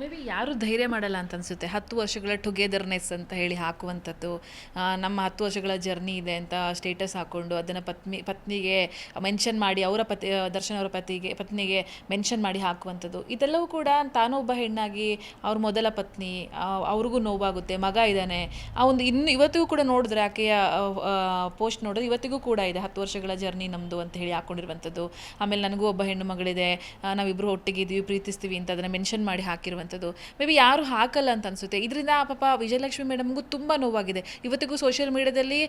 May be ಯಾರು ಧೈರ್ಯ ಮಾಡಲ್ಲ ಅಂತ ಅನಿಸುತ್ತೆ. ಹತ್ತು ವರ್ಷಗಳ ಟುಗೆದರ್ನೆಸ್ ಅಂತ ಹೇಳಿ ಹಾಕುವಂಥದ್ದು ನಮ್ಮ ಹತ್ತು ವರ್ಷಗಳ ಜರ್ನಿ ಇದೆ ಅಂತ ಸ್ಟೇಟಸ್ ಹಾಕ್ಕೊಂಡು ಅದನ್ನು ಪತ್ನಿ, ಪತ್ನಿಗೆ ಮೆನ್ಷನ್ ಮಾಡಿ, ಅವರ ಪತಿ, ದರ್ಶನ್ ಅವರ ಪತಿಗೆ, ಪತ್ನಿಗೆ ಮೆನ್ಷನ್ ಮಾಡಿ ಹಾಕುವಂಥದ್ದು. ಇದೆಲ್ಲವೂ ಕೂಡ ತಾನು ಒಬ್ಬ ಹೆಣ್ಣಾಗಿ ಅವ್ರ ಮೊದಲ ಪತ್ನಿ ಅವ್ರಿಗೂ ನೋವಾಗುತ್ತೆ, ಮಗ ಇದ್ದಾನೆ. ಆ ಒಂದು ಇನ್ನು ಇವತ್ತಿಗೂ ಕೂಡ ನೋಡಿದ್ರೆ ಆಕೆಯ ಪೋಸ್ಟ್ ನೋಡಿದ್ರೆ ಇವತ್ತಿಗೂ ಕೂಡ ಇದೆ, ಹತ್ತು ವರ್ಷಗಳ ಜರ್ನಿ ನಮ್ಮದು ಅಂತ ಹೇಳಿ ಹಾಕ್ಕೊಂಡಿರುವಂಥದ್ದು ಆಮೇಲೆ ನನಗೂ ಒಬ್ಬ ಹೆಣ್ಣು ಮಗಳಿದೆ ನಾವಿಬ್ಬರು ಒಟ್ಟಿಗೆ ಇದೀವಿ, ಪ್ರೀತಿಸ್ತೀವಿ ಅಂತ ಅದನ್ನು ಮೆನ್ಷನ್ ಮಾಡಿ ಹಾಕಿರುವಂಥದ್ದು. ಮೇ ಬಿ ಯಾರು ಹಾಕಲ್ಲ ಅಂತ ಅನಿಸುತ್ತೆ. ಇದರಿಂದ ಪಾಪ ವಿಜಯಲಕ್ಷ್ಮಿ ಮೇಡಮ್ಗೂ ತುಂಬ ನೋವಾಗಿದೆ. ಇವತ್ತಿಗೂ ಸೋಷಿಯಲ್ ಮೀಡಿಯಾದಲ್ಲಿ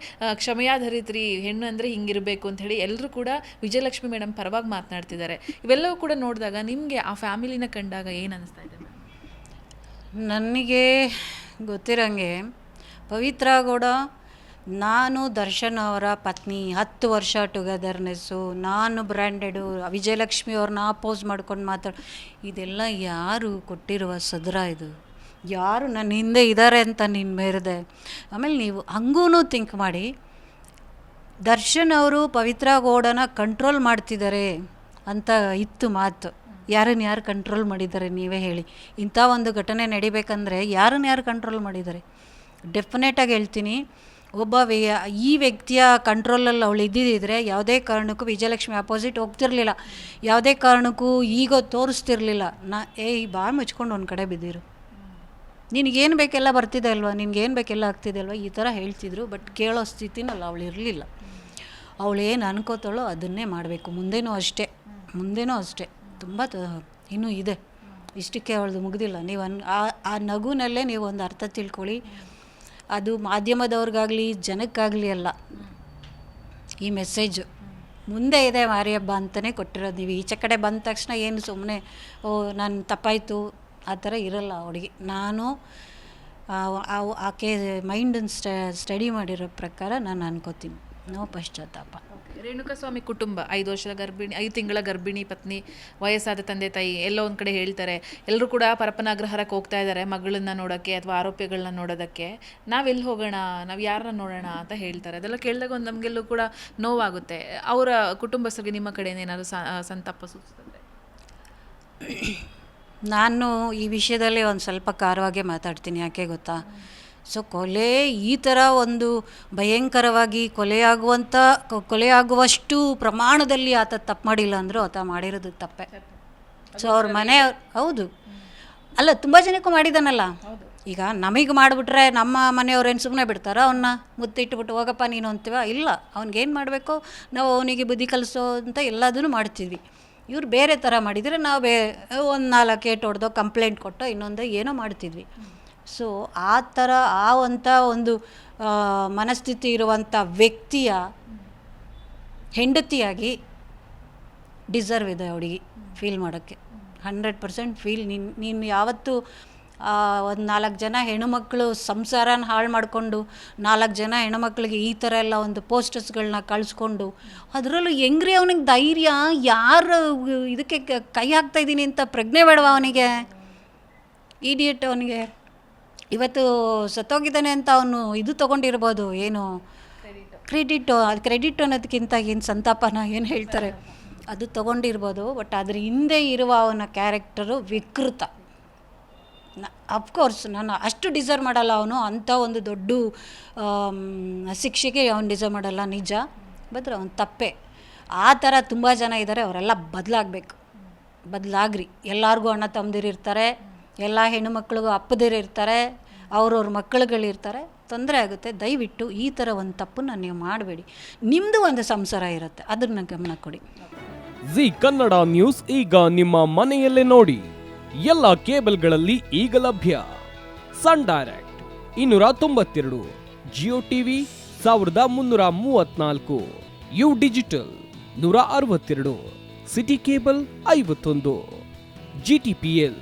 ಕ್ಷಮೆಯಾಧರಿತ್ರಿ ಹೆಣ್ಣು ಅಂದರೆ ಹಿಂಗಿರಬೇಕು ಅಂತ ಹೇಳಿ ಎಲ್ಲರೂ ಕೂಡ ವಿಜಯಲಕ್ಷ್ಮಿ ಮೇಡಮ್ ಪರವಾಗಿ ಮಾತನಾಡ್ತಿದ್ದಾರೆ. ಇವೆಲ್ಲವೂ ಕೂಡ ನೋಡಿದಾಗ ನಿಮಗೆ ಆ ಫ್ಯಾಮಿಲಿನ ಕಂಡಾಗ ಏನು ಅನಿಸ್ತಾ ಇದೆ ನನಗೆ ಗೊತ್ತಿರಂಗೆ ಪವಿತ್ರ ಗೌಡ ನಾನು ದರ್ಶನ್ ಅವರ ಪತ್ನಿ, ಹತ್ತು ವರ್ಷ ಟುಗೆದರ್ನೆಸ್ಸು ನಾನು ಬ್ರ್ಯಾಂಡೆಡು ವಿಜಯಲಕ್ಷ್ಮಿ ಅವ್ರನ್ನ ಅಪೋಸ್ ಮಾಡ್ಕೊಂಡು ಮಾತಾಡ್, ಇದೆಲ್ಲ ಯಾರು ಕೊಟ್ಟಿರುವ ಸದರ ಇದು? ಯಾರು ನನ್ನ ಹಿಂದೆ ಇದ್ದಾರೆ ಅಂತ ನೀನು ಮೇರಿದೆ? ಆಮೇಲೆ ನೀವು ಹಂಗೂ ಥಿಂಕ್ ಮಾಡಿ, ದರ್ಶನ್ ಅವರು ಪವಿತ್ರ ಗೌಡನ ಕಂಟ್ರೋಲ್ ಮಾಡ್ತಿದ್ದಾರೆ ಅಂತ ಇತ್ತು ಮಾತು. ಯಾರನ್ನು ಯಾರು ಕಂಟ್ರೋಲ್ ಮಾಡಿದ್ದಾರೆ ನೀವೇ ಹೇಳಿ. ಇಂಥ ಒಂದು ಘಟನೆ ನಡಿಬೇಕಂದ್ರೆ ಯಾರನ್ನು ಯಾರು ಕಂಟ್ರೋಲ್ ಮಾಡಿದ್ದಾರೆ ಡೆಫಿನೆಟಾಗಿ ಹೇಳ್ತೀನಿ ಒಬ್ಬ ಈ ವ್ಯಕ್ತಿಯ ಕಂಟ್ರೋಲಲ್ಲಿ ಅವಳು ಇದ್ದಿದ್ದರೆ ಯಾವುದೇ ಕಾರಣಕ್ಕೂ ವಿಜಯಲಕ್ಷ್ಮಿ ಅಪೋಸಿಟ್ ಹೋಗ್ತಿರ್ಲಿಲ್ಲ. ಯಾವುದೇ ಕಾರಣಕ್ಕೂ ಈಗ ತೋರಿಸ್ತಿರ್ಲಿಲ್ಲ. ನಾ, ಏಯ್ ಬಾ ಮುಚ್ಕೊಂಡು ಒಂದು ಕಡೆ ಬಿದ್ದಿರು. ನಿನಗೇನು ಬೇಕೆಲ್ಲ ಬರ್ತಿದೆ ಅಲ್ವಾ? ನಿನಗೇನು ಬೇಕೆಲ್ಲ ಆಗ್ತಿದೆ ಅಲ್ವಾ? ಈ ಥರ ಹೇಳ್ತಿದ್ರು ಬಟ್ ಕೇಳೋ ಸ್ಥಿತಿನಲ್ಲ ಅವಳು ಇರಲಿಲ್ಲ. ಅವಳು ಏನು ಅನ್ಕೋತಾಳೋ ಅದನ್ನೇ ಮಾಡಬೇಕು. ಮುಂದೇನೂ ಅಷ್ಟೇ. ಮುಂದೇನೂ ಅಷ್ಟೇ. ತುಂಬ ಇನ್ನೂ ಇದೆ. ಇಷ್ಟಕ್ಕೆ ಅವಳದು ಮುಗ್ದಿಲ್ಲ. ನೀವು ಅನ್, ಆ ನಗುನಲ್ಲೇ ನೀವು ಒಂದು ಅರ್ಥ ತಿಳ್ಕೊಳ್ಳಿ. ಅದು ಮಾಧ್ಯಮದವ್ರಿಗಾಗಲಿ, ಜನಕ್ಕಾಗಲಿ ಅಲ್ಲ. ಈ ಮೆಸೇಜು ಮುಂದೆ ಇದೆ ಮಾರಿಯಬ್ಬ ಅಂತಲೇ ಕೊಟ್ಟಿರೋದು ನೀವು. ಈಚೆ ಕಡೆ ಬಂದ ತಕ್ಷಣ ಏನು ಸುಮ್ಮನೆ ಓ, ನಾನು ತಪ್ಪಾಯಿತು. ಆ ಥರ ಇರಲ್ಲ ಅವಳಿಗೆ ನಾನು ಆಕೆ ಮೈಂಡನ್ನು ಸ್ಟಡಿ ಮಾಡಿರೋ ಪ್ರಕಾರ ನಾನು ಅನ್ಕೋತೀನಿ. ನೋ ಪಶ್ಚಾತ್ತಾಪ. ರೇಣುಕಾಸ್ವಾಮಿ ಕುಟುಂಬ, ಐದು ವರ್ಷದ ಗರ್ಭಿಣಿ, ಐದು ತಿಂಗಳ ಗರ್ಭಿಣಿ ಪತ್ನಿ, ವಯಸ್ಸಾದ ತಂದೆ ತಾಯಿ, ಎಲ್ಲೋ ಒಂದು ಕಡೆ ಹೇಳ್ತಾರೆ, ಎಲ್ಲರೂ ಕೂಡ ಪರಪನಾಗ್ರಹರಕ್ಕೆ ಹೋಗ್ತಾ ಇದ್ದಾರೆ ಮಗಳನ್ನ ನೋಡೋಕ್ಕೆ ಅಥವಾ ಆರೋಪಿಗಳನ್ನ ನೋಡೋದಕ್ಕೆ. ನಾವೆಲ್ಲಿ ಹೋಗೋಣ, ನಾವು ಯಾರನ್ನ ನೋಡೋಣ ಅಂತ ಹೇಳ್ತಾರೆ. ಅದೆಲ್ಲ ಕೇಳಿದಾಗ ಒಂದು ನಮಗೆಲ್ಲೂ ಕೂಡ ನೋವಾಗುತ್ತೆ. ಅವರ ಕುಟುಂಬಸ್ಥರಿಗೆ ನಿಮ್ಮ ಕಡೆ ಏನಾದರೂ ಸಂತಾಪ ಸೂಚಿಸ್ತದೆ ನಾನು ಈ ವಿಷಯದಲ್ಲಿ ಒಂದು ಸ್ವಲ್ಪ ಖಾರವಾಗೇ ಮಾತಾಡ್ತೀನಿ, ಯಾಕೆ ಗೊತ್ತಾ? ಸೊ ಕೊಲೆ ಈ ಥರ ಒಂದು ಭಯಂಕರವಾಗಿ ಕೊಲೆಯಾಗುವಂಥ ಕೊಲೆಯಾಗುವಷ್ಟು ಪ್ರಮಾಣದಲ್ಲಿ ಆತ ತಪ್ಪು ಮಾಡಿಲ್ಲ ಅಂದರೂ ಆತ ಮಾಡಿರೋದು ತಪ್ಪೆ. ಸೊ ಅವ್ರ ಮನೆ ಹೌದು. ಅಲ್ಲ, ತುಂಬ ಜನಕ್ಕೂ ಮಾಡಿದಾನಲ್ಲ. ಈಗ ನಮಗೆ ಮಾಡಿಬಿಟ್ರೆ ನಮ್ಮ ಮನೆಯವ್ರೇನು ಸುಮ್ಮನೆ ಬಿಡ್ತಾರ ಅವನ್ನ ಮುತ್ತಿಟ್ಬಿಟ್ಟು ಹೋಗಪ್ಪ ನೀನು ಅಂತೀವ? ಇಲ್ಲ. ಅವ್ನಿಗೇನು ಮಾಡಬೇಕು? ನಾವು ಅವನಿಗೆ ಬುದ್ಧಿ ಕಲಿಸೋ ಅಂತ ಎಲ್ಲದನ್ನು ಮಾಡ್ತಿದ್ವಿ. ಇವ್ರು ಬೇರೆ ಥರ ಮಾಡಿದರೆ ನಾವು ಬೇ, ಒಂದು ನಾಲ್ಕು ಏಟು ಹೊಡೆದೋ ಕಂಪ್ಲೇಂಟ್ ಕೊಟ್ಟೋ, ಇನ್ನೊಂದು ಏನೋ ಮಾಡ್ತಿದ್ವಿ. ಸೊ ಆ ಥರ ಆ ಅಂಥ ಒಂದು ಮನಸ್ಥಿತಿ ಇರುವಂಥ ವ್ಯಕ್ತಿಯ ಹೆಂಡತಿಯಾಗಿ ಡಿಸರ್ವ್ ಇದೆ ಅವಳಿಗೆ ಫೀಲ್ ಮಾಡೋಕ್ಕೆ. ಹಂಡ್ರೆಡ್ ಪರ್ಸೆಂಟ್ ಫೀಲ್ ನೀನು ನೀನು ಯಾವತ್ತೂ ಒಂದು ನಾಲ್ಕು ಜನ ಹೆಣ್ಣುಮಕ್ಕಳು ಸಂಸಾರನ ಹಾಳು ಮಾಡಿಕೊಂಡು ನಾಲ್ಕು ಜನ ಹೆಣ್ಣುಮಕ್ಳಿಗೆ ಈ ಥರ ಎಲ್ಲ ಒಂದು ಪೋಸ್ಟರ್ಸ್ಗಳನ್ನ ಕಳಿಸ್ಕೊಂಡು ಅದರಲ್ಲೂ ಹೆಂಗ್ರಿ ಅವನಿಗೆ ಧೈರ್ಯ? ಯಾರು ಇದಕ್ಕೆ ಕೈ ಹಾಕ್ತಾಯಿದ್ದೀನಿ ಅಂತ ಪ್ರಜ್ಞೆ ಬೇಡವಾ ಅವನಿಗೆ? ಇಡಿಯಟ್ ಅವನಿಗೆ. ಇವತ್ತು ಸತ್ತೋಗಿದ್ದಾನೆ ಅಂತ ಅವನು ಇದು ತೊಗೊಂಡಿರ್ಬೋದು, ಏನು? ಕ್ರೆಡಿಟ್, ಅದು ಕ್ರೆಡಿಟ್ ಅನ್ನೋದಕ್ಕಿಂತ ಏನು ಸಂತಾಪನ ಏನು ಹೇಳ್ತಾರೆ? ಅದು ತೊಗೊಂಡಿರ್ಬೋದು, ಬಟ್ ಅದ್ರ ಹಿಂದೆ ಇರುವ ಅವನ ಕ್ಯಾರೆಕ್ಟರು ವಿಕೃತ. ಅಫ್ಕೋರ್ಸ್ ನಾನು ಅಷ್ಟು ಡಿಸರ್ವ್ ಮಾಡಲ್ಲ ಅವನು, ಅಂಥ ಒಂದು ದೊಡ್ಡ ಶಿಕ್ಷೆಗೆ ಅವನು ಡಿಸರ್ವ್ ಮಾಡಲ್ಲ, ನಿಜ. ಬದ್ರೆ ಅವನು ತಪ್ಪೆ. ಆ ಥರ ತುಂಬ ಜನ ಇದ್ದಾರೆ, ಅವರೆಲ್ಲ ಬದಲಾಗಬೇಕು. ಬದಲಾಗ್ರಿ. ಎಲ್ಲರಿಗೂ ಅಣ್ಣ ತಮ್ಮದಿರಿರ್ತಾರೆ. ಎಲ್ಲ ಹೆಣ್ಣುಮಕ್ಳಿಗೂ ಅಪ್ಪದಿರಿರ್ತಾರೆ ಅವ್ರವ್ರ ಮಕ್ಕಳುಗಳಿರ್ತಾರೆ ತೊಂದರೆ ಆಗುತ್ತೆ. ದಯವಿಟ್ಟು ಈ ಥರ ಒಂದು ತಪ್ಪನ್ನು ನೀವು ಮಾಡಬೇಡಿ. ನಿಮ್ಮದು ಒಂದು ಸಂಸಾರ ಇರುತ್ತೆ ಅದನ್ನ ಗಮನ ಕೊಡಿ. ಜಿ ಕನ್ನಡ ನ್ಯೂಸ್ ಈಗ ನಿಮ್ಮ ಮನೆಯಲ್ಲೇ ನೋಡಿ. ಎಲ್ಲ ಕೇಬಲ್ಗಳಲ್ಲಿ ಈಗ ಲಭ್ಯ. ಸನ್ ಡೈರೆಕ್ಟ್ ಇನ್ನೂರ ತೊಂಬತ್ತೆರಡು, ಜಿಯೋ ಟಿವಿ ಸಾವಿರದ ಮುನ್ನೂರ ಮೂವತ್ನಾಲ್ಕು, ಯು ಡಿಜಿಟಲ್ ನೂರ ಅರವತ್ತೆರಡು, ಸಿಟಿ ಕೇಬಲ್ ಐವತ್ತೊಂದು ಜಿಟಿಪಿಎಲ್